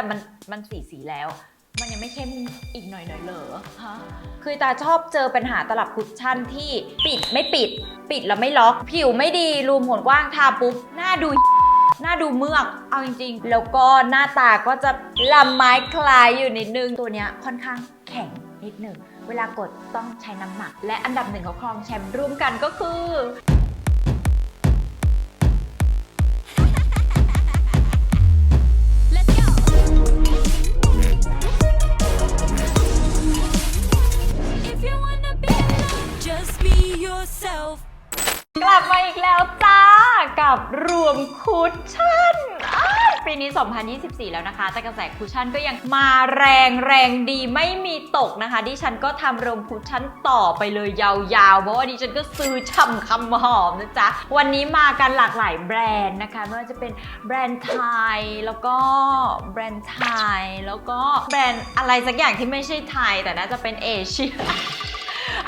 แต่มันมันสีสีแล้ว มันยังไม่เข้มอีกหน่อยหน่อยเหรอฮะคือตาชอบเจอปัญหาตลับคุชชั่นที่ปิดไม่ปิด ปิดแล้วไม่ล็อก ผิวไม่ดีรูมขนกว้างทาปุ๊บหน้าดูหน้าดูเมือก เอาจริงๆ แล้วก็หน้าตาก็จะลำไม้คลายอยู่นิดนึง ตัวเนี้ยค่อนข้างแข็งนิดนึง เวลากดต้องใช้น้ำหนัก และอันดับหนึ่งของครองแชมป์ร่วมกันก็คือ yourself. กลับมาอีกแล้วจ้ากับรวมคุชชั่นอ้ายปีนี้ 2024 แล้วนะคะ แต่กระแสคุชชั่นก็ยังมาแรงแรงดีไม่มีตกนะคะ ดิฉันก็ทำรวมคุชชั่นต่อไปเลยยาวๆ เพราะว่าดิฉันก็ซื้อช่ำคำหอมนะจ๊ะ วันนี้มากันหลากหลายแบรนด์นะคะ ไม่ว่าจะเป็นแบรนด์ไทย แล้วก็แบรนด์ไทย แล้วก็แบรนด์อะไรสักอย่างที่ไม่ใช่ไทย แต่น่าจะเป็นเอเชีย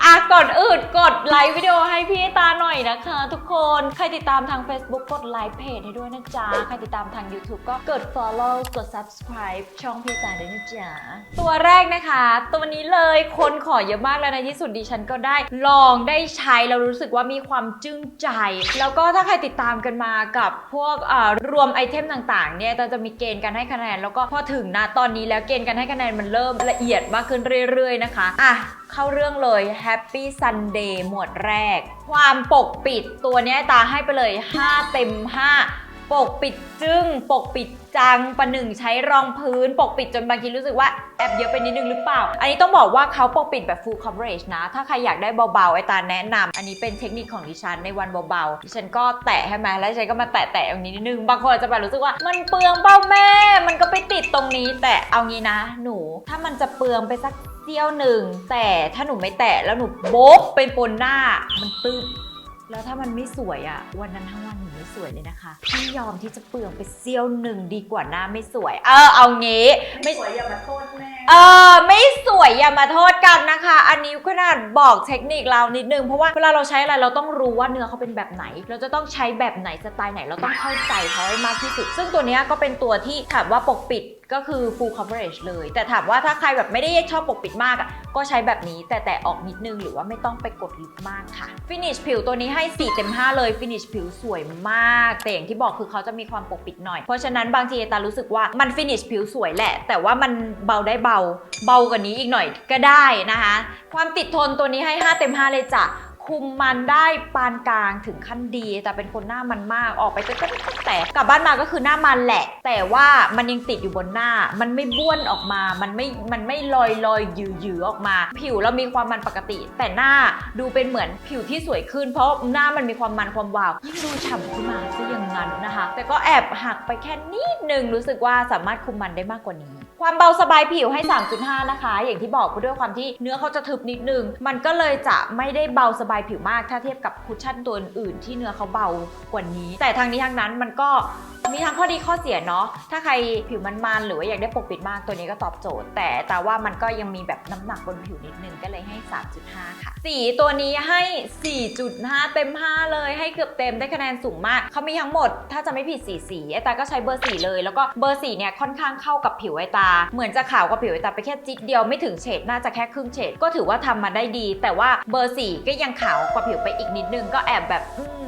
อะก่อนอื่นกดไลค์วิดีโอให้พี่ตาหน่อยนะคะ ทุกคนใครติดตามทาง Facebook กดไลค์เพจให้ด้วยนะจ๊ะ ใครติดตามทาง YouTube ก็กด follow กด subscribe ช่องพี่ตาด้วยนะจ๊ะ ตัวแรกนะคะ ตัวนี้เลยคนขอเยอะมากแล้วในที่สุดดิฉันก็ได้ ลองได้ใช้แล้วรู้สึกว่ามีความจึ้งใจ แล้วก็ถ้าใครติดตามกันมากับพวกเอ่อรวมไอเทมต่างๆเนี่ยเราจะมีเกณฑ์การให้คะแนน แล้วก็พอถึงนะตอนนี้แล้วเกณฑ์การให้คะแนนมันเริ่มละเอียดมากขึ้นเรื่อยๆนะคะอะ เข้าเรื่องเลย Happy Sunday หมวดแรก ความปกปิดตัวนี้ตาให้ไปเลย 5 เต็ม 5 ปกปิดจึ้ง ปกปิดจังประหนึ่งใช้รองพื้น ปกปิดจนบางทีรู้สึกว่าแอบเยอะไปนิดนึงหรือเปล่า อันนี้ต้องบอกว่าเขาปกปิดแบบ full coverage นะ ถ้าใครอยากได้เบาๆ ไอตาแนะนำอันนี้เป็นเทคนิคของดิฉันในวันเบาๆ ดิฉันก็แตะให้ไหมแล้วดิฉันก็มาแตะๆตรงนี้นิดนึง บางคนอาจจะแบบรู้สึกว่ามันเปลืองเป้าแม่ มันก็ไปติดตรงนี้ แต่เอางี้นะ หนู ถ้ามันจะเปลืองไปสักเสี้ยวหนึ่งแต่ถ้าหนูไม่แตะแล้วหนูโบ๊บเป็นปนหน้ามันตึ๊บ แล้วถ้ามันไม่สวยอะวันนั้นทั้งวันหนูไม่สวยเลยนะคะ พี่ยอมที่จะเปลืองไปเสี้ยวหนึ่งดีกว่าหน้าไม่สวย เออเอางี้ไม่สวยอย่ามาโทษแม่ เออไม่สวยอย่ามาโทษกันนะคะ อันนี้ขนาดบอกเทคนิคเรานิดนึงเพราะว่าเวลาเราใช้อะไรเราต้องรู้ว่าเนื้อเขาเป็นแบบไหน เราจะต้องใช้แบบไหนสไตล์ไหนเราต้องเข้าใจเขาให้มากที่สุด ซึ่งตัวเนี้ยก็เป็นตัวที่ถามว่าปกปิด ก็คือ full coverage เลย แต่ถามว่าถ้าใครแบบไม่ได้ชอบปกปิดมากอะก็ใช้แบบนี้แต่แต่ออกนิดนึงหรือว่าไม่ต้องไปกดลิปมากค่ะ finish ผิวตัวนี้ให้ 4 เต็ม 5 เลย finish ผิวสวยมาก แต่อย่างที่บอกคือเขาจะมีความปกปิดหน่อย เพราะฉะนั้นบางทีตารู้สึกว่ามัน finish ผิวสวยแหละ แต่ว่ามันเบาได้เบา เบากว่านี้อีกหน่อยก็ได้นะคะ ความติดทนตัวนี้ให้ 5 เต็ม 5 เลยจ้ะ คุมมันได้ปานกลางถึงขั้นดี แต่เป็นคนหน้ามันมากออกไปก็แต่กลับบ้านมาก็คือหน้ามันแหละ แต่ว่ามันยังติดอยู่บนหน้า มันไม่บ้วนออกมา มันไม่มันไม่ลอยลอยหยือหยือออกมา ผิวเรามีความมันปกติ แต่หน้าดูเป็นเหมือนผิวที่สวยขึ้น เพราะหน้ามันมีความมันความวาวยิ่งดูฉ่ำขึ้นมาซะอย่างนั้นนะคะ แต่ก็แอบหักไปแค่นิดนึงรู้สึกว่าสามารถคุมมันได้มากกว่านี้ ความเบาสบายผิวให้ 3.5 นะคะ อย่างที่บอกก็ด้วยความที่เนื้อเขาจะทึบนิดนึง มันก็เลยจะไม่ได้เบาสบายผิวมาก ถ้าเทียบกับคุชชั่นตัวอื่นที่เนื้อเขาเบากว่านี้ แต่ทางนี้ทางนั้นมันก็ มีทั้งข้อดีข้อเสียเนาะ ถ้าใครผิวมันๆหรือว่าอยากได้ปกปิดมากตัวนี้ก็ตอบโจทย์ แต่แต่ว่ามันก็ยังมีแบบน้ำหนักบนผิวนิดนึงก็เลยให้ 3.5 ค่ะ สีตัวนี้ให้ 4.5 เต็ม 5 เลยให้เกือบเต็มได้คะแนนสูงมาก เขามีทั้งหมดถ้าจะไม่ผิดสีสีไอตาก็ใช้เบอร์สีเลย แล้วก็เบอร์สีเนี่ยค่อนข้างเข้ากับผิวไอตา เหมือนจะขาวกว่าผิวไอตาไปแค่จิตเดียวไม่ถึงเฉดน่าจะแค่ครึ่งเฉดก็ถือว่าทำมาได้ดี แต่ว่าเบอร์สีก็ยังขาวกว่าผิวไปอีกนิดนึงก็แอบแบบ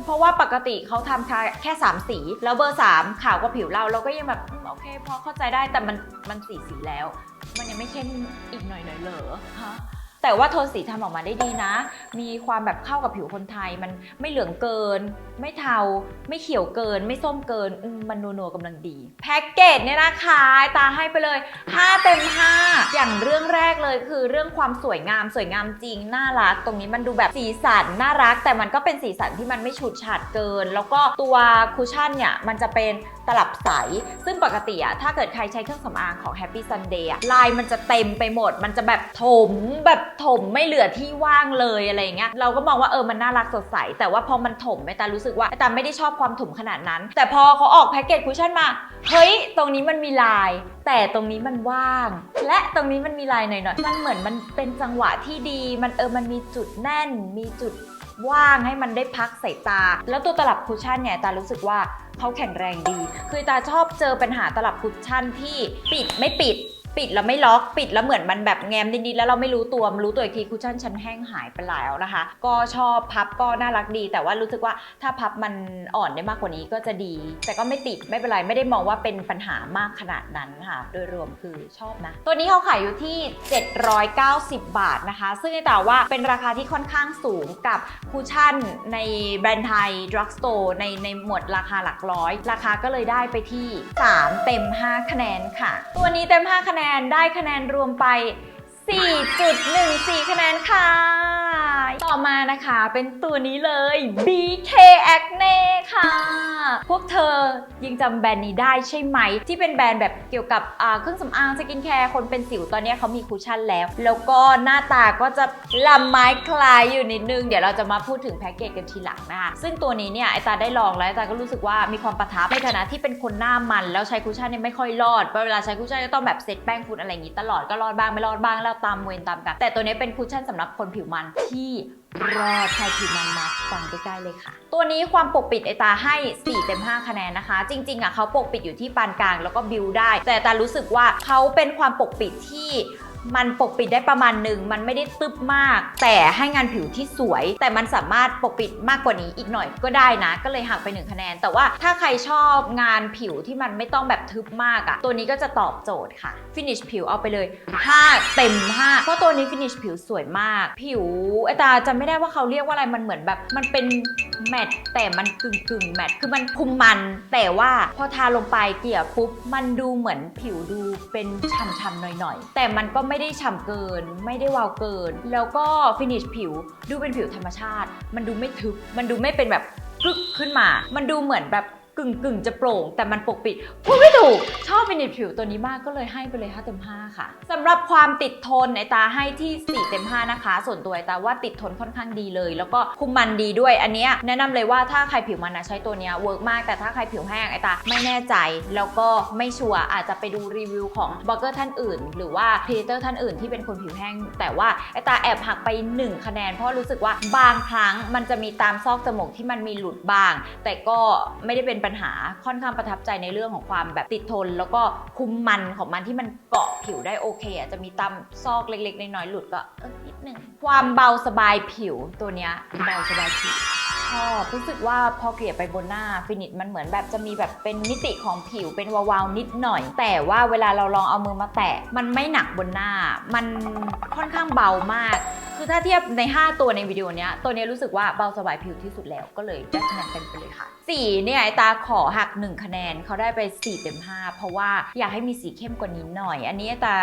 เพราะว่าปกติเขาทำแค่3สี แล้วเบอร์3ขาวกว่าผิวเราเราก็ยังแบบอืมโอเคพอเข้าใจได้แต่มันมันสีสีแล้ว มันยังไม่เข้มอีกหน่อยหน่อยเหรอฮะ แต่ว่าโทนสีทำออกมาได้ดีนะ มีความแบบเข้ากับผิวคนไทย มันไม่เหลืองเกิน ไม่เทา ไม่เขียวเกิน ไม่ส้มเกินอืมมันนัวๆกำลังดี แพ็กเกจเนี่ยนะคะ ตาให้ไปเลย 5 เต็ม 5 อย่างเรื่องแรกเลยคือเรื่องความสวยงาม สวยงามจริง น่ารัก ตรงนี้มันดูแบบสีสันน่ารัก แต่มันก็เป็นสีสันที่มันไม่ฉูดฉาดเกิน แล้วก็ตัวคุชชั่นเนี่ย มันจะเป็นตลับใส ซึ่งปกติอะถ้าเกิดใครใช้เครื่องสำอางของ Happy Sunday อะลายมันจะเต็มไปหมด มันจะแบบถมแบบถมไม่เหลือที่ว่างเลยอะไรเงี้ยเราก็มองว่าเออมันน่ารักสดใส แต่ว่าพอมันถมไอตารู้สึกว่าไอตาไม่ได้ชอบความถมขนาดนั้น แต่พอเขาออกแพ็กเกจคุชชั่นมาเฮ้ยตรงนี้มันมีลาย แต่ตรงนี้มันว่าง และตรงนี้มันมีลายหน่อยๆมันเหมือนมันเป็นจังหวะที่ดีมันเออมันมีจุดแน่น มีจุดว่างให้มันได้พักสายตา แล้วตัวตลับคุชชั่นเนี่ยตารู้สึกว่าเขาแข็งแรงดี คือตาชอบเจอปัญหาตลับคุชชั่นที่ปิดไม่ปิด ปิดแล้วไม่ล็อกปิดแล้วเหมือนมันแบบแง้มนิดๆแล้วเราไม่รู้ตัวมารู้ตัวอีกทีคุชชั่นชั้นแห้งหายไปแล้วนะคะ ก็ชอบพับก็น่ารักดี แต่ว่ารู้สึกว่าถ้าพับมันอ่อนได้มากกว่านี้ก็จะดี แต่ก็ไม่ติดไม่เป็นไรไม่ได้มองว่าเป็นปัญหามากขนาดนั้นค่ะ โดยรวมคือชอบนะ ตัวนี้เขาขายอยู่ที่ 790 บาทนะคะ ซึ่งแต่ว่าเป็นราคาที่ค่อนข้างสูงกับคุชชั่นในแบรนด์ไทย drugstore ในในหมวดราคาหลักร้อย ราคาก็เลยได้ไปที่ 3 เต็ม 5 คะแนนค่ะ ตัวนี้เต็ม 5 คะแนนได้คะแนนรวมไป 4.14 คะแนนค่ะ ต่อมานะคะเป็นตัวนี้เลย BK Acne ค่ะ พวกเธอยังจำแบรนด์นี้ได้ใช่ไหม ที่เป็นแบรนด์แบบเกี่ยวกับเครื่องสำอางสกินแคร์คนเป็นสิวตอนนี้เขามีคุชชั่นแล้ว แล้วก็หน้าตาก็จะลำไม้คลายอยู่นิดนึง เดี๋ยวเราจะมาพูดถึงแพ็กเกจกันทีหลังนะคะซึ่งตัวนี้เนี่ยไอตาได้ลองแล้วไอตาก็รู้สึกว่ามีความประทับในฐานะที่เป็นคนหน้ามัน แล้วใช้คุชชั่นเนี่ยไม่ค่อยรอดเวลาใช้คุชชั่นก็ต้องแบบเซตแป้งฝุ่นอะไรอย่างนี้ตลอดก็รอดบ้างไม่รอดบ้างแล้วตามเวรตามกันแต่ตัวนี้เป็นคุชชั่นสำหรับคนผิวมันที่รอดใช้ผิวมันมาฟังใกล้ๆเลยค่ะ ตัวนี้ความปกปิดไอตาให้ 4 เต็ม 5 คะแนนนะคะ จริงๆอะเขาปกปิดอยู่ที่ปานกลางแล้วก็บิวได้ แต่ตารู้สึกว่าเขาเป็นความปกปิดที่ มันปกปิดได้ประมาณหนึ่งมันไม่ได้ตึบมาก แต่ให้งานผิวที่สวย แต่มันสามารถปกปิดมากกว่านี้อีกหน่อยก็ได้นะ ก็เลยหักไป1คะแนน แต่ว่าถ้าใครชอบงานผิวที่มันไม่ต้องแบบทึบมากอะตัวนี้ก็จะตอบโจทย์ค่ะฟินิชผิวเอาไปเลย 5 เต็ม 5 เพราะตัวนี้ฟินิชผิวสวยมาก ผิวไอตาจำไม่ได้ว่าเขาเรียกว่าอะไรมันเหมือนแบบมันเป็นแมตต์แต่มันกึ่งกึ่งๆแมตต์คือมันคุมมัน แต่ว่าพอทาลงไปเกลี่ยปุ๊บมันดูเหมือนผิวดูเป็นช่ำๆหน่อยๆ แต่มันก็ไม่ไม่ได้ฉ่ำเกิน ไม่ได้วาวเกิน แล้วก็ฟินิชผิวดูเป็นผิวธรรมชาติ มันดูไม่ทึบ มันดูไม่เป็นแบบกึกขึ้นมา มันดูเหมือนแบบ กึ่งกึ่งจะโปร่ง แต่มันปกปิดพูดไม่ถูก ชอบฟินิผิวตัวนี้มากก็เลยให้ไปเลย5เต็ม5ค่ะสำหรับความติดทนไอตาให้ที่ 4 เต็ม 5 นะคะ ส่วนตัวไอตาว่าติดทนค่อนข้างดีเลย แล้วก็คุมมันดีด้วยอันนี้แนะนำเลยว่าถ้าใครผิวมันนะใช้ตัวนี้เวิร์กมากแต่ถ้าใครผิวแห้งไอตาไม่แน่ใจ แล้วก็ไม่ชัวร์อาจจะไปดูรีวิวของบล็อกเกอร์ท่านอื่น หรือว่าครีเอเตอร์ท่านอื่นที่เป็นคนผิวแห้ง แต่ว่าไอตาแอบหักไป 1 คะแนน เพราะรู้สึกว่าบางครั้งมันจะมีตามซอกจมูกที่มันมีหลุดบ้าง แต่ก็ไม่ได้เป็นปัญหาค่อนข้างประทับใจในเรื่องของความแบบติดทน แล้วก็คุมมันของมันที่มันเกาะผิวได้โอเคอาจจะมีตามซอกเล็กๆน้อยๆหลุดก็เออนิดหนึ่งความเบาสบายผิวตัวเนี้ยเบาสบายผิวชอบรู้สึกว่าพอเกลี่ยไปบนหน้าฟินิชมันเหมือนแบบจะมีแบบเป็นมิติของผิวเป็นวาวๆนิดหน่อย แต่ว่าเวลาเราลองเอามือมาแตะมันไม่หนักบนหน้า มันค่อนข้างเบามาก คือถ้าเทียบใน 5 ตัวในวิดีโอนี้ตัวเนี้ยรู้สึกว่าเบาสบายผิวที่สุดแล้วก็เลยได้คะแนนเต็มไปเลยค่ะสีเนี่ยไอตาขอหัก 1 คะแนนเขาได้ไป4เต็ม5เพราะว่าอยากให้มีสีเข้มกว่านี้หน่อย อันนี้ไอตา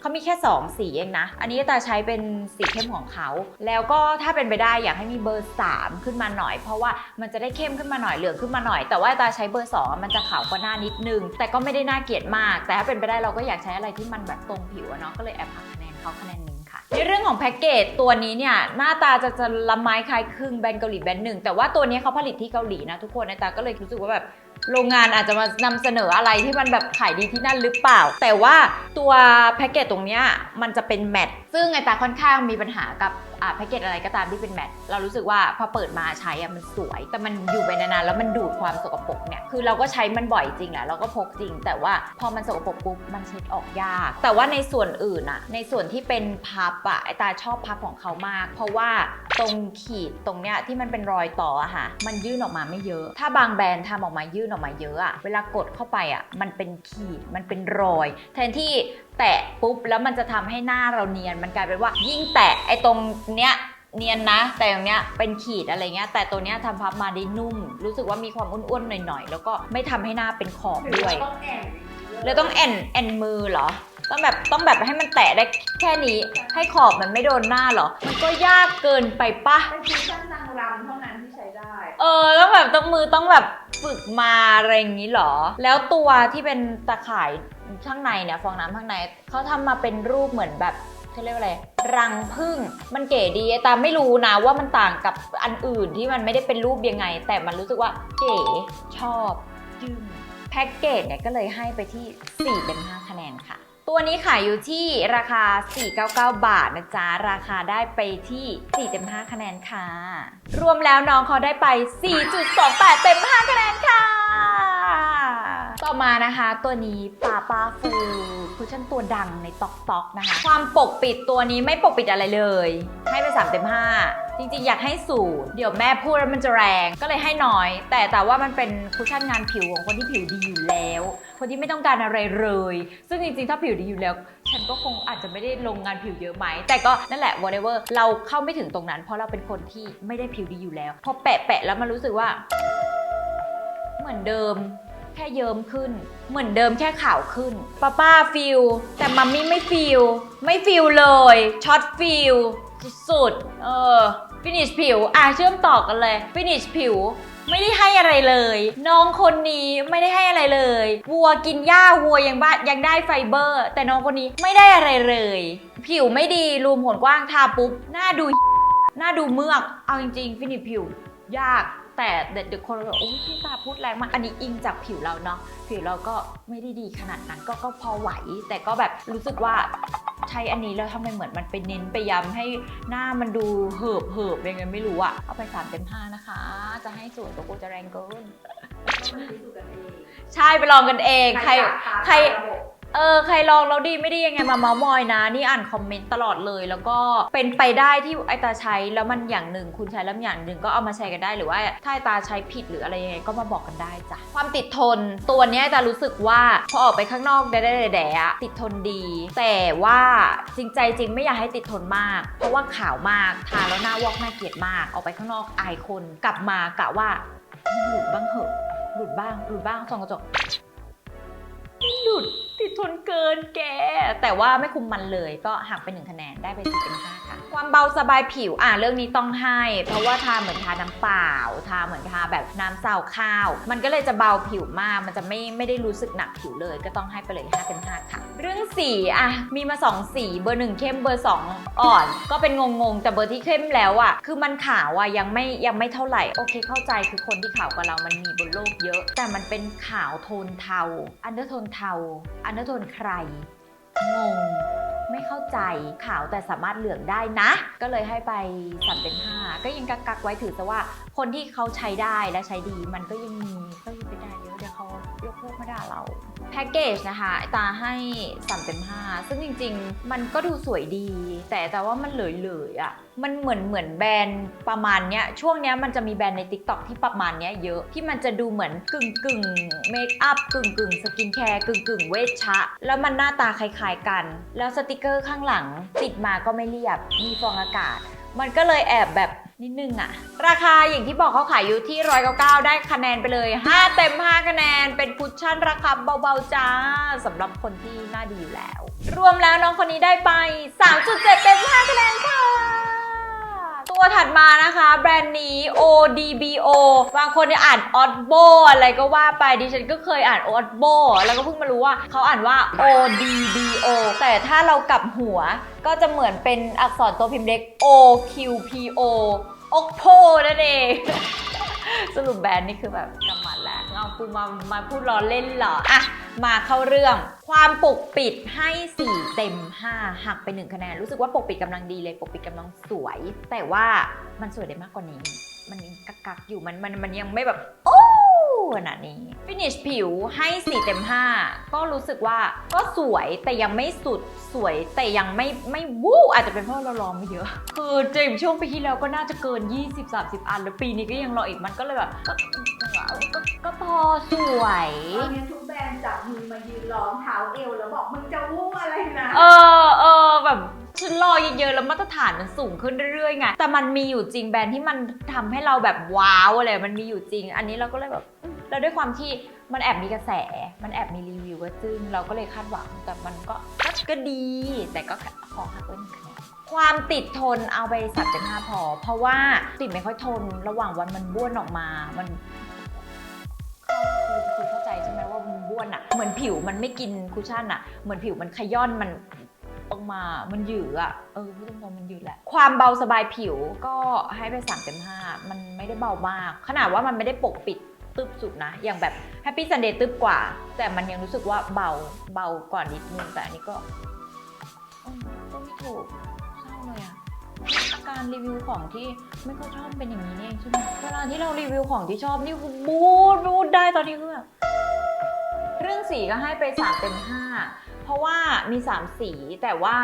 เขามีแค่ 2 สีเองนะ อันนี้ไอตาใช้เป็นสีเข้มของเขา แล้วก็ถ้าเป็นไปได้อยากให้มีเบอร์ 3 ขึ้นมาหน่อย เพราะว่ามันจะได้เข้มขึ้นมาหน่อยเหลืองขึ้นมาหน่อย แต่ว่าไอตาใช้เบอร์2อะมันจะขาวกว่าหน้านิดนึง แต่ก็ไม่ได้น่าเกลียดมาก แต่ถ้าเป็นไปได้เราก็อยากใช้อะไรที่มันแบบตรงผิวเนาะก็เลยแอบหักคะแนนเขาคะแนนหนึง ค่ะ ในเรื่องของแพ็กเกจตัวนี้เนี่ยหน้าตาจะจะละไม้คล้ายคลึงแบรนด์เกาหลีแบรนด์หนึ่งแต่ว่าตัวนี้เขาผลิตที่เกาหลีนะทุกคนนะตาก็เลยรู้สึกว่าแบบ โรงงานอาจจะมานำเสนออะไรที่มันแบบขายดีที่นั่นหรือเปล่า แต่ว่าตัวแพ็กเกจตรงเนี้ยมันจะเป็นแมตต์ซึ่งไอตาค่อนข้างมีปัญหากับอ่าแพ็กเกจอะไรก็ตามที่เป็นแมตต์เรารู้สึกว่าพอเปิดมาใช้อะมันสวย แต่มันอยู่ไปนานๆแล้วมันดูดความสกปรกเนี่ยคือเราก็ใช้มันบ่อยจริงแหละเราก็พกจริง แต่ว่าพอมันสกปรกปุ๊บมันเช็ดออกยาก แต่ว่าในส่วนอื่นอะในส่วนที่เป็นพับอะไอตาชอบพับของเขามาก เพราะว่าตรงขีดตรงเนี้ยที่มันเป็นรอยต่ออะค่ะมันยื่นออกมาไม่เยอะ ถ้าบางแบรนด์ทำออกมายื่นออกมาเยอะอะเวลากดเข้าไปอะมันเป็นขีดมันเป็นรอย แทนที่แตะปุ๊บแล้วมันจะทำให้หน้าเราเนียน มันกลายเป็นว่ายิ่งแตะไอ้ตรงเนี้ยเนียนนะ แต่ตรงเนี้ยเป็นขีดอะไรเงี้ยแต่ตัวเนี้ยทำพับมาได้นุ่ม รู้สึกว่ามีความอ้วนๆหน่อยๆ แล้วก็ไม่ทำให้หน้าเป็นขอบด้วยต้องแอนเลยต้องแอนแอนมือเหรอ ต้องแบบต้องแบบให้มันแตะได้แค่นี้ ให้ขอบมันไม่โดนหน้าเหรอ มันก็ยากเกินไปปะเป็นคุชชั่นนางรำเท่านั้นที่ใช้ได้ เออต้องแบบต้องมือต้องแบบฝึกมาอะไรอย่างนี้เหรอ แล้วตัวที่เป็นตะข่ายข้างในเนี่ยฟองน้ำข้างในเขาทำมาเป็นรูปเหมือนแบบเขาเรียกว่าอะไร รังผึ้งมันเก๋ดีแต่ไม่รู้นะว่ามันต่างกับอันอื่นที่มันไม่ได้เป็นรูปยังไง แต่มันรู้สึกว่าเก๋ชอบจึ้งแพ็กเกจเนี่ยก็เลยให้ไปที่4เต็ม5คะแนนค่ะ ตัวนี้ขายอยู่ที่ราคา 499 บาทนะจ๊ะ ราคาได้ไปที่4เต็ม5คะแนนค่ะ รวมแล้วน้องเขาได้ไป 4.28 เต็ม 5 คะแนนค่ะ ต่อมานะคะตัวนี้ปาปาฟูคุชชั่นตัวดังในต็อกต็อกนะคะ ความปกปิดตัวนี้ไม่ปกปิดอะไรเลย ให้ไป 3 เต็ม 5 จริงๆ อยากให้ศูนย์เดี๋ยวแม่พูดแล้วมันจะแรง ก็เลยให้น้อย แต่แต่ว่ามันเป็นคุชชั่นงานผิวของคนที่ผิวดีอยู่แล้ว คนที่ไม่ต้องการอะไรเลย ซึ่งจริงๆ ถ้าผิวดีอยู่แล้ว ฉันก็คงอาจจะไม่ได้ลงงานผิวเยอะไหม แต่ก็นั่นแหละ whatever เราเข้าไม่ถึงตรงนั้น เพราะเราเป็นคนที่ไม่ได้ผิวดีอยู่แล้ว พอแปะแปะๆแล้วมันรู้สึกว่า เหมือนเดิมแค่เยิ้มขึ้น เหมือนเดิมแค่ขาวขึ้น ป้าป้าฟิลแต่มัมมี่ไม่ฟิลไม่ฟิลเลยช็อตฟิลสุดๆเออ ฟินิชผิว อะเชื่อมต่อกันเลยฟินิชผิวไม่ได้ให้อะไรเลย น้องคนนี้ไม่ได้ให้อะไรเลยวัวกินหญ้าวัวยังบ้ายังได้ไฟเบอร์ แต่น้องคนนี้ไม่ได้อะไรเลย ผิวไม่ดีรูมขนกว้างทาปุ๊บหน้าดูหน้าดูเมือกเอาจริงๆ ฟินิชผิวยาก แต่เด็กๆคนแบบโอ้ยพี่ตาพูดแรงมาก อันนี้อิงจากผิวเราเนาะผิวเราก็ไม่ได้ดีขนาดนั้นก็ก็พอไหว แต่ก็แบบรู้สึกว่าใช้อันนี้แล้วทำไมเหมือนมันไปเน้นไปย้ำให้หน้ามันดูเหิบเหิบยังไงไม่รู้อะเอาไป3เต็ม5นะคะ จะให้สวยตัวกูจะแรงเกินต้องพิสูจน์กันเองใช่ไปลองกันเอง ใครอยากตามใครระบบ เออใครลองแล้วดีไม่ดียังไงมาเมาส์มอยนะ นี่อ่านคอมเมนต์ตลอดเลย แล้วก็เป็นไปได้ที่ไอตาใช้แล้วมันอย่างหนึ่ง คุณใช้แล้วอย่างหนึ่งก็เอามาแชร์กันได้หรือว่าถ้าไอตาใช้ผิดหรืออะไรยังไงก็มาบอกกันได้จ้ะความติดทนตัวเนี้ยไอตารู้สึกว่าพอออกไปข้างนอกแดๆแดๆอะติดทนดี แต่ว่าจริงใจจริงไม่อยากให้ติดทนมาก เพราะว่าขาวมากทาแล้วหน้าวอกหน่าเกลียดมากออกไปข้างนอกอายคนกลับมากะว่าหลุดบ้างเหอะหลุดบ้างหลุดบ้างส่องกระจกหลุด ติดทนเกินแก แต่ว่าไม่คุมมันเลยก็หักไปหนึ่งคะแนนได้ไปสี่เป็นห้าค่ะ ความเบาสบายผิวอะเรื่องนี้ต้องให้ เพราะว่าทาเหมือนทาน้ำเปล่า ทาเหมือนทาแบบน้ำเศร้าข้าว มันก็เลยจะเบาผิวมาก มันจะไม่ไม่ได้รู้สึกหนักผิวเลย ก็ต้องให้ไปเลย5เป็น5ค่ะ เรื่องสีอะมีมา 2 สี เบอร์1เข้ม เบอร์ 2 อ่อน ก็เป็นงงๆ แต่เบอร์ที่เข้มแล้วอะ คือมันขาวอะยังไม่ยังไม่เท่าไหร่ โอเคเข้าใจคือคนที่ขาวกว่าเรามันมีบนโลกเยอะ แต่มันเป็นขาวโทนเทา อันเดอร์โทนเทาอันเดอร์โทนใคร งง ไม่เข้าใจขาวแต่สามารถเหลืองได้นะ ก็เลยให้ไปสัมเป็นห้าก็ยังกักกักๆไว้ถือซะว่า คนที่เขาใช้ได้และใช้ดีมันก็ยังมีก็ ยกพวกมาด่าเราแพ็กเกจนะคะตาให้สามเต็มห้าซึ่งจริง ๆ มันก็ดูสวยดี แต่แต่ว่ามันเหลยๆอะมันเหมือนเหมือนแบรนด์ประมาณเนี้ยช่วงเนี้ยมันจะมีแบรนด์ใน t ิ k t o k ที่ประมาณเนี้ยเยอะที่มันจะดูเหมือนกึ่งกึ่งเมคอัพกึ่งกึ่งสกินแคร์กึ่งกึ่งเวชชะ แล้วมันหน้าตาคล้ายๆกัน แล้วสติกเกอร์ข้างหลังติดมาก็ไม่เรียบมีฟองอากาศ มันก็เลยแอบแบบนิดนึงอะราคาอย่างที่บอกเขาขายอยู่ที่ 199 ได้คะแนนไปเลย 5 เต็ม 5 คะแนน เป็นคุชชั่นราคาเบาๆจ้าสำหรับคนที่หน้าดีอยู่แล้ว รวมแล้วน้องคนนี้ได้ไป 3.7 เต็ม 5 คะแนนค่ะ ตัวถัดมานะคะ แบรนด์นี้ ODBO บางคนเนี่ยอ่าน Odbo อะไรก็ว่าไปดิฉันก็เคยอ่าน Odbo แล้วก็เพิ่งมารู้ว่าเขาอ่านว่า ODBO แต่ถ้าเรากลับหัวก็จะเหมือนเป็นอักษรตัวพิมพ์เล็ก OQPO Okpo นั่นเอง สรุปแบรนด์นี่คือแบบกำมัดแล้ว กูมามาพูดล้อเล่นเหรออะมาเข้าเรื่องความปกปิดให้ 4 เต็ม 5 หักไป 1 คะแนน รู้สึกว่าปกปิดกำลังดีเลย ปกปิดกำลังสวย แต่ว่ามันสวยได้มากกว่านี้ มันยังกักๆอยู่มันมันมันยังไม่แบบโอ้ขนาดนี้ฟินิชผิวให้ 4 เต็ม 5 ก็รู้สึกว่าก็สวยแต่ยังไม่สุดสวยแต่ยังไม่ไม่วู้อาจจะเป็นเพราะเราลองมาเยอะ คือจริงช่วงปีที่แล้วก็น่าจะเกิน 20-30 อัน แล้วปีนี้ก็ยังรออีกมันก็เลยแบบก็ก็ก็พอสวยตอนนี้ทุกแบรนด์จับมือมายืนร้องเท้าเอวแล้วบอกมึงจะวู้อะไรนะ เออเออแบบ ฉันรอเยอะๆแล้วมาตรฐานมันสูงขึ้นเรื่อยๆไงแต่มันมีอยู่จริงแบรนด์ที่มันทำให้เราแบบว้าวอะไรมันมีอยู่จริง อันนี้เราก็เลยแบบอืมแล้วด้วยความที่มันแอบมีกระแส มันแอบมีรีวิวก็จึงเราก็เลยคาดหวังแต่มันก็ก็ก็ดี แต่ก็ขอหักไว้หนึ่งคะแนนความติดทนเอาไปสับเจ็ดห้าพอ เพราะว่าติดไม่ค่อยทนระหว่างวันมันบ้วนออกมามันคือคือเข้าใจใช่ไหมว่ามันบ้วนอะเหมือนผิวมันไม่กินคุชชั่นอะเหมือนผิวมันขย้อนมัน ออกมามันหยืออะเออพูดตรงๆมันหยือแหละ ความเบาสบายผิวก็ให้ไป3เต็ม5มันไม่ได้เบามาก ขนาดว่ามันไม่ได้ปกปิดตึบสุดนะ อย่างแบบ Happy Sunday ตึบกว่า แต่มันยังรู้สึกว่าเบาเบากว่านิดนึงแต่อันนี้ก็อืมก็ไม่ถูกเศร้าเลยอะอาการรีวิวของที่ไม่ค่อยชอบเป็นอย่างนี้นี่เองใช่ไหมเวลาที่เรารีวิวของที่ชอบนี่บูดบูดได้ตอนนี้คือเรื่องสีก็ให้ไป3เต็ม5 เพราะว่ามี 3 สีแต่ว่า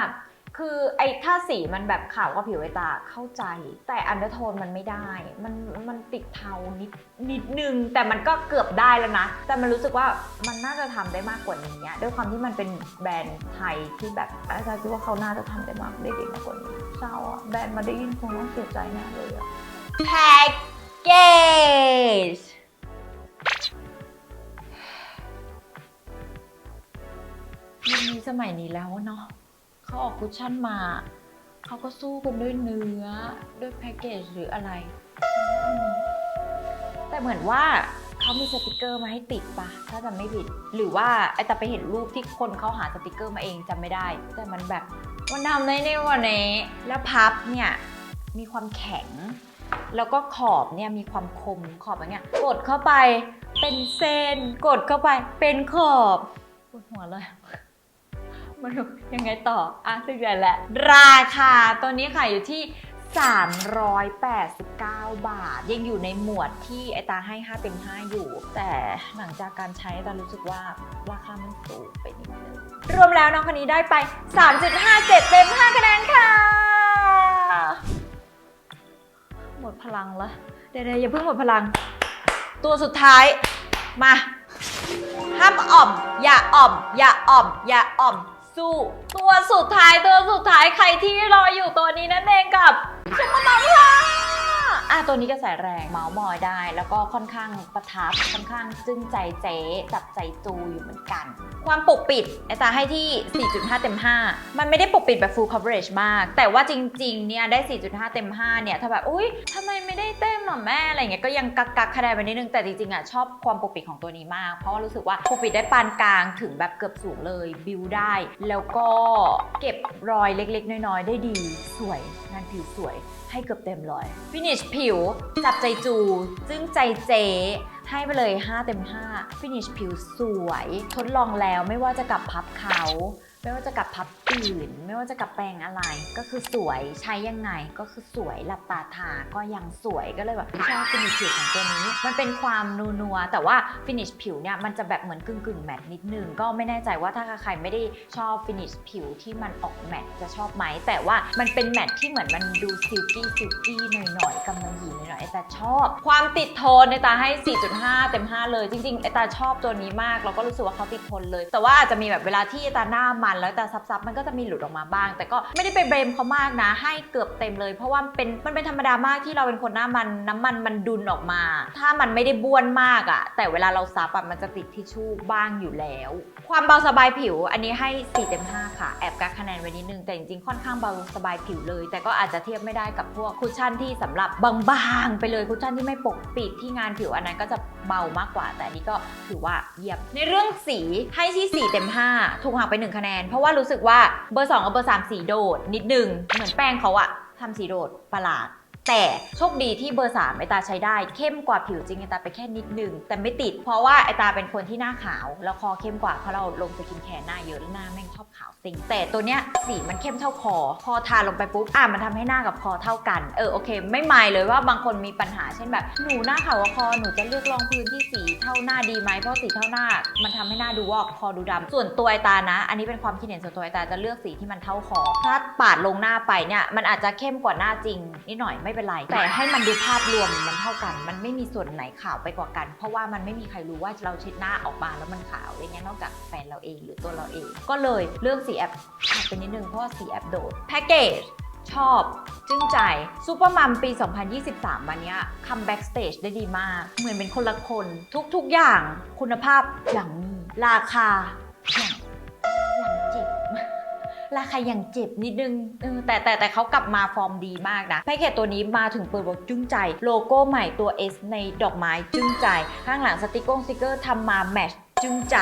คือไอ้ถ้าสีมันแบบขาวกับผิวไอตาเข้าใจ แต่อันเดอร์โทนมันไม่ได้ มันมันติดเทานิดนิดนึง แต่มันก็เกือบได้แล้วนะ แต่มันรู้สึกว่ามันน่าจะทำได้มากกว่านี้ด้วยความที่มันเป็นแบรนด์ไทยที่แบบอาจารย์คิดว่าเขาน่าจะทำได้มากได้ดีมากกว่านี้เศร้าอะแบรนด์มาได้ยินคงต้องเสียใจแน่เลยอะแพ็กเกจ นี้สมัยนี้แล้วเนาะเขาออกคุชชั่นมา เขาก็สู้กันด้วยเนื้อด้วยแพ็กเกจหรืออะไร แต่เหมือนว่าเขามีสติกเกอร์มาให้ติดปะถ้าจำไม่ผิด หรือว่าไอแต่ไปเห็นรูปที่คนเขาหาสติกเกอร์มาเองจำไม่ได้ แต่มันแบบมันทำได้ในวันนี้แล้วพับเนี่ยมีความแข็ง แล้วก็ขอบเนี่ยมีความคมขอบอย่างเงี้ยกดเข้าไปเป็นเส้น กดเข้าไปเป็นขอบปวดหัวเลย มาดูยังไงต่อ อะถึงไหนแหละ ราคาตัวนี้ขายอยู่ที่ 389 บาท ยังอยู่ในหมวดที่ไอตาให้ 5 เต็ม 5 อยู่ แต่หลังจากการใช้ตารู้สึกว่าราคามันสูงไปนิดนึงรวมแล้วน้องคนนี้ได้ไป 3.57 เต็ม 5 คะแนนค่ะ หมดพลังละเดี๋ยวๆอย่าเพิ่งหมดพลัง ตัวสุดท้ายมาห้ามอ่อม อย่าอ่อม อย่าอ่อม อย่าอ่อม สู้ ตัวสุดท้ายตัวสุดท้ายใครที่รออยู่ตัวนี้นั่นเองกับ ตัวนี้กระแสแรงเมาส์มอยได้ แล้วก็ค่อนข้างประทับค่อนข้างจึ้งใจเจ๊จับใจจูอยู่เหมือนกัน ความปกปิดไอตาให้ที่ 4.5 เต็ม 5 มันไม่ได้ปกปิดแบบ full coverage มาก แต่ว่าจริงๆ เนี่ยได้ 4.5 เต็ม 5 เนี่ย ถ้าแบบ อุ้ยทำไมไม่ได้เต็มอะแม่ อะไรเงี้ย ก็ยังกักกักคะแนนไปนิดนึง แต่จริงๆ อะ ชอบความปกปิดของตัวนี้มาก เพราะว่ารู้สึกว่าปกปิดได้ปานกลางถึงแบบเกือบสูงเลย บิวได้ แล้วก็เก็บรอยเล็กๆ น้อยๆ ได้ดี สวย งานผิวสวย ให้เกือบเต็มร้อยฟินิชผิว จับใจจูจึ้งใจเจ ให้ไปเลย 5 เต็ม 5 ฟินิชผิวสวย ทดลองแล้วไม่ว่าจะกับพับเขา ไม่ว่าจะกับพับ อื่น ไม่ว่าจะกับแปรงอะไร ก็คือสวยใช้ยังไงก็คือสวยหลับตาทาก็ยังสวยก็เลยแบบชอบฟินิชผิวของตัวนี้ มันเป็นความนัวๆแต่ว่าฟินิชผิวเนี่ยมันจะแบบเหมือนกึ่งๆแมตต์นิดนึงก็ไม่แน่ใจว่าถ้าใครไม่ได้ชอบฟินิชผิวที่มันออกแมตต์จะชอบไหมแต่ว่ามันเป็นแมตต์ที่เหมือนมันดูซิลกี้ซิลกี้หน่อยๆกำมะหยี่หน่อยๆแต่ชอบ ความติดทนในตาให้ 4.5 เต็ม 5 เลยจริงๆไอตาชอบตัวนี้มาก แล้วก็รู้สึกว่าเขาติดทนเลย แต่ว่าอาจจะมีแบบเวลาที่ไอตาหน้ามันแล้วตาซับๆมันก็จะมีหลุดออกมาบ้าง แต่ก็ไม่ได้ไปเบรมเขามากนะ ให้เกือบเต็มเลย เพราะว่าเป็นมันเป็นธรรมดามากที่เราเป็นคนหน้ามันน้ำมันมันดุนออกมา ถ้ามันไม่ได้บ้วนมากอะแต่เวลาเราซับอะมันจะติดทิชชู่บ้างอยู่แล้ว ความเบาสบายผิว อันนี้ให้4เต็ม5ค่ะ แอบกักคะแนนไว้นิดนึงแต่จริงๆค่อนข้างเบาสบายผิวเลย แต่ก็อาจจะเทียบไม่ได้กับพวกคุชชั่นที่สำหรับบางๆไปเลยคุชชั่นที่ไม่ปกปิดที่งานผิวอันนั้นก็จะเบามากกว่า แต่อันนี้ก็ถือว่าเยี่ยมในเรื่องสีให้ที่4เต็ม5ถูกหักไป1คะแนน เพราะว่ารู้สึกว่าเบอร์ 2 กับเบอร์ 3 สีโดด นิดนึง เหมือนแป้งเขาอะทำสีโดดประหลาด แต่โชคดีที่เบอร์ 3 ไอตาใช้ได้ เข้มกว่าผิวจริงไอตาไปแค่นิดนึง แต่ไม่ติด เพราะว่าไอตาเป็นคนที่หน้าขาว แล้วคอเข้มกว่าเพราะเราลงสกินแคร์หน้าเยอะแล้วหน้าแม่งชอบขาว สิงแต่ตัวเนี้ยสีมันเข้มเท่าคอ พอทาลงไปปุ๊บอะมันทำให้หน้ากับคอเท่ากัน เออโอเค ไม่หมายเลยว่าบางคนมีปัญหาเช่นแบบ หนูหน้าขาวกว่าคอหนูจะเลือกรองพื้นที่สีเท่าหน้าดีไหมเพราะสีเท่าหน้า มันทำให้หน้าดูวอกคอดูดำส่วนตัวไอตานะ อันนี้เป็นความคิดเห็นส่วนตัวไอตาจะเลือกสีที่มันเท่าคอถ้าปาดลงหน้าไปเนี่ยมันอาจจะเข้มกว่าหน้าจริงนิดหน่อยไม่เป็นไร แต่ให้มันดูภาพรวมมันเท่ากัน มันไม่มีส่วนไหนขาวไปกว่ากัน เพราะว่ามันไม่มีใครรู้ว่าเราเช็ดหน้าออกมาแล้วมันขาวอย่างเงี้ยนอกจากแฟนเราเองหรือตัวเราเอง ก็เลยเลือกสีแอปหักไปนิดนึงเพราะว่าสีแอปโดดแพ็กเกจชอบจึ้งใจซูเปอร์มัมปี 2023 วันเนี้ยคัมแบ็กสเตจได้ดีมาก เหมือนเป็นคนละคน ทุก ๆ อย่างคุณภาพอย่างมีราคาอย่างอย่างเจ็บ ราคาอย่างเจ็บนิดนึงแต่แต่แต่เขากลับมาฟอร์มดีมากนะแพ็กเกจตัวนี้มาถึงเปิดบอกจึ้งใจ โลโก้ใหม่ตัว S ในดอกไม้จึ้งใจ ข้างหลังสติกเกอร์สติกเกอร์ทำมาแมทช์ จึ้งใจ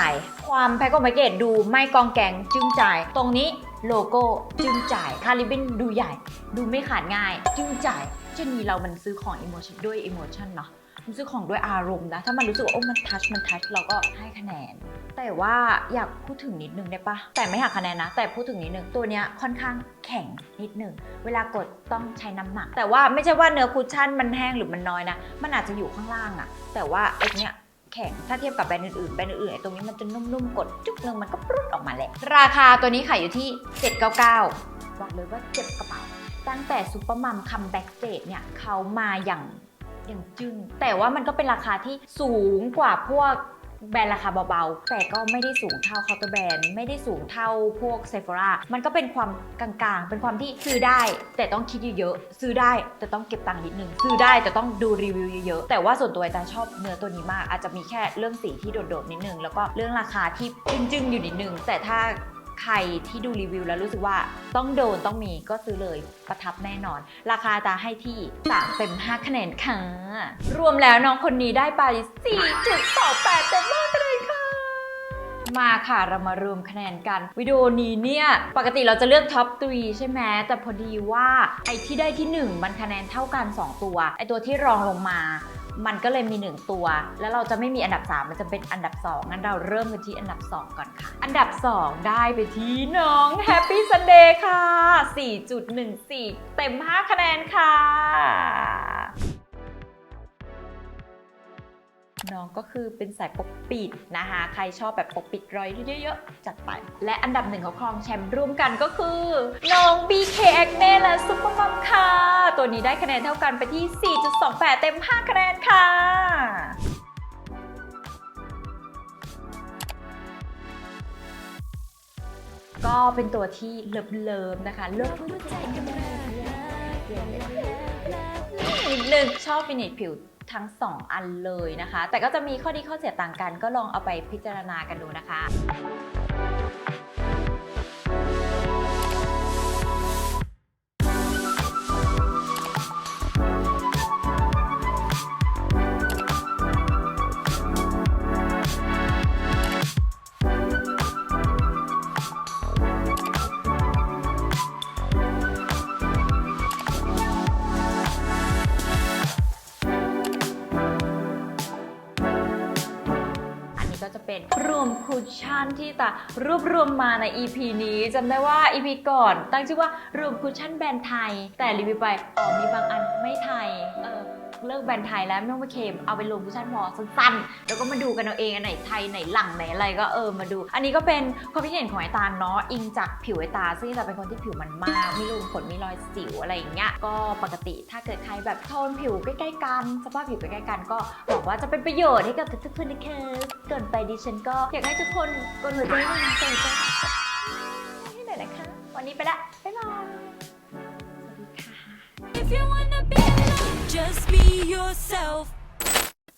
ความแพ็กแพ็กเกจดูไม่กองแกงจึ้งใจตรงนี้โลโก้จึ้งใจคาริบินดูใหญ่ ดูไม่ขาดง่าย จึ้งใจเช่นนี้เรามันซื้อของอิโมชันด้วยอิโมชันเนาะรู้สึกของด้วยอารมณ์นะ ถ้ามันรู้สึกว่าโอ้มันทัชมันทัชเราก็ให้คะแนน แต่ว่าอยากพูดถึงนิดนึงได้ปะแต่ไม่หักคะแนนนะ แต่พูดถึงนิดนึงตัวเนี้ยค่อนข้างแข็งนิดนึงเวลากดต้องใช้น้ำหนัก แต่ว่าไม่ใช่ว่าเนื้อคุชชั่นมันแห้งหรือมันน้อยนะ มันอาจจะอยู่ข้างล่างอะแต่ว่าไอ้เนี้ย แข็ง ถ้าเทียบกับแบรนด์อื่นๆ แบรนด์อื่นๆไอ้ตรงนี้มันจะนุ่มๆ กดจุ๊บนึงมันก็ปรุดออกมาแหละ ราคาตัวนี้ขายอยู่ที่ 799 บอกเลยว่าเจ็บกระเป๋า ตั้งแต่ซูเปอร์มัมคัมแบ็กเจดเนี่ยเขามาอย่างอย่างจึง แต่ว่ามันก็เป็นราคาที่สูงกว่าพวก แบรนด์ราคาเบาๆ แต่ก็ไม่ได้สูงเท่าเคาน์เตอร์แบรนด์ไม่ได้สูงเท่าพวกเซฟอรามันก็เป็นความกลางๆ เป็นความที่ซื้อได้ แต่ต้องคิดเยอะๆ ซื้อได้แต่ต้องเก็บตังค์นิดนึง ซื้อได้แต่ต้องดูรีวิวเยอะๆ แต่ว่าส่วนตัวอาจารย์ชอบเนื้อตัวนี้มาก อาจจะมีแค่เรื่องสีที่โดดๆนิดนึง แล้วก็เรื่องราคาที่จึ้งๆอยู่นิดนึง แต่ถ้า ใครที่ดูรีวิวแล้วรู้สึกว่าต้องโดนต้องมีก็ซื้อเลยประทับแน่นอน ราคาจะให้ที่3เต็ม5คะแนนค่ะ รวมแล้วน้องคนนี้ได้ไป 4.28เต็ม5คะแนนค่ะ มาค่ะเรามารวมคะแนนกัน วิดีโอนี้เนี่ย ปกติเราจะเลือกท็อป3ใช่ไหมแต่พอดีว่าไอ้ที่ได้ที่ 1 มันคะแนนเท่ากัน 2 ตัว ไอ้ตัวที่รองลงมา มันก็เลยมี 1 ตัว แล้วเราจะไม่มีอันดับ 3 มันจะเป็นอันดับ 2 งั้นเราเริ่มกันที่อันดับ 2 ก่อนค่ะ อันดับ 2 ได้ไปที่น้องแฮปปี้ซันเดย์ค่ะ 4.14 เต็ม 5 คะแนนค่ะ น้องก็คือเป็นสายปกปิดนะคะ ใครชอบแบบปกปิดรอยเยอะๆ จัดไป และอันดับหนึ่งเขาครองแชมป์ร่วมกันก็คือ น้อง BK a c n e และซุปเปอร์มัมค่ะ ตัวนี้ได้คะแนนเท่ากันไปที่ 4.28 เต็ม 5 คะแนนค่ะก็เป็นตัวที่เลิฟๆนะคะเลิฟหัวใจกันนิดนึงชอบฟินิชผิว ทั้ง 2 อันเลยนะคะ แต่ก็จะมีข้อดีข้อเสียต่างกัน ก็ลองเอาไปพิจารณากันดูนะคะานที่ตารวบรวมมาใน EP นี้จำได้ว่า EP ก่อน ตั้งชื่อว่ารวมคุชชั่นแบรนด์ไทย แต่รีวิวไปอ๋อมีบางอันไม่ เลิกแบรนด์ไทยแล้วไม่ต้องไปเคลมเอาไปรวมคุชชั่นพอสั้นๆ แล้วก็มาดูกันเอาเองอันไหนไทยไหนหลังไหนอะไรก็เออมาดู อันนี้ก็เป็นความคิดเห็นของไอตาเนาะอิงจากผิวไอตา ซึ่งไอตาเป็นคนที่ผิวมันมากไมีรูขุมขนมีรอยสิวอะไรอย่างเงี้ยก็ปกติถ้าเกิดใครแบบโทนผิวใกล้ๆกันสภาพผิวใกล้ๆกัน ก็หวังว่าจะเป็นประโยชน์ให้กับทุกๆคนนะคะเกินไปดิฉันก็อยากให้ทุกคนกดหัวใจให้มันเกินให้หน่อยนะคะ วันนี้ไปละบ๊ายบายสวัสดีค่ะ If you wanna be just be yourself.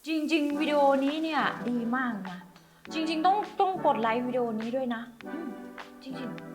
จริง ๆ วิดีโอนี้เนี่ย ดีมากนะ จริง ๆ ต้องต้องกดไลค์วิดีโอนี้ด้วยนะอืมจริงๆ